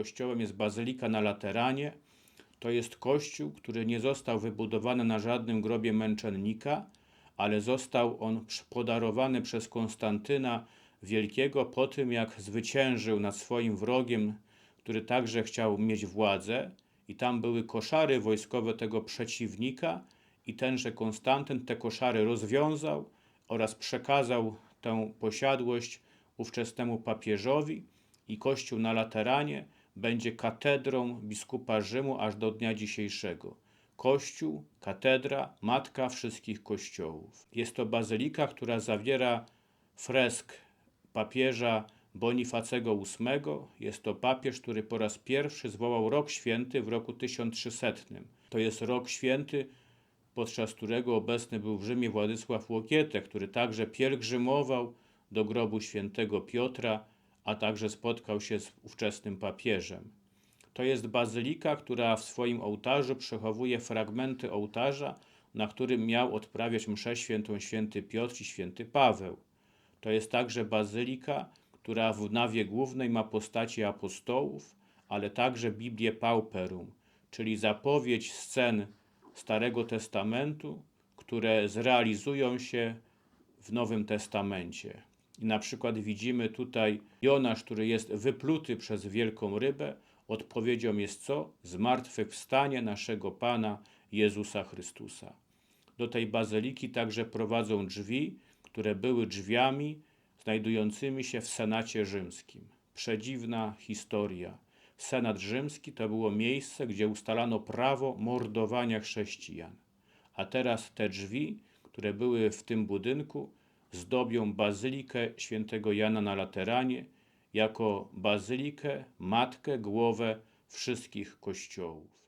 kościołem jest Bazylika na Lateranie. To jest kościół, który nie został wybudowany na żadnym grobie męczennika, ale został on podarowany przez Konstantyna Wielkiego po tym, jak zwyciężył nad swoim wrogiem, który także chciał mieć władzę. I tam były koszary wojskowe tego przeciwnika, i tenże Konstantyn te koszary rozwiązał oraz przekazał tę posiadłość ówczesnemu papieżowi i kościół na Lateranie będzie katedrą biskupa Rzymu aż do dnia dzisiejszego. Kościół, katedra, matka wszystkich kościołów. Jest to bazylika, która zawiera fresk papieża Bonifacego VIII. Jest to papież, który po raz pierwszy zwołał rok święty w roku 1300. To jest rok święty, podczas którego obecny był w Rzymie Władysław Łokietek, który także pielgrzymował do grobu świętego Piotra, a także spotkał się z ówczesnym papieżem. To jest bazylika, która w swoim ołtarzu przechowuje fragmenty ołtarza, na którym miał odprawiać mszę świętą święty Piotr i święty Paweł. To jest także bazylika, która w nawie głównej ma postaci apostołów, ale także Biblię Pauperum, czyli zapowiedź scen Starego Testamentu, które zrealizują się w Nowym Testamencie. I na przykład widzimy tutaj Jonasz, który jest wypluty przez wielką rybę. Odpowiedzią jest co? Zmartwychwstanie naszego Pana Jezusa Chrystusa. Do tej bazyliki także prowadzą drzwi, które były drzwiami znajdującymi się w Senacie Rzymskim. Przedziwna historia. Senat Rzymski to było miejsce, gdzie ustalano prawo mordowania chrześcijan. A teraz te drzwi, które były w tym budynku, zdobią bazylikę świętego Jana na Lateranie jako bazylikę, matkę, głowę wszystkich kościołów.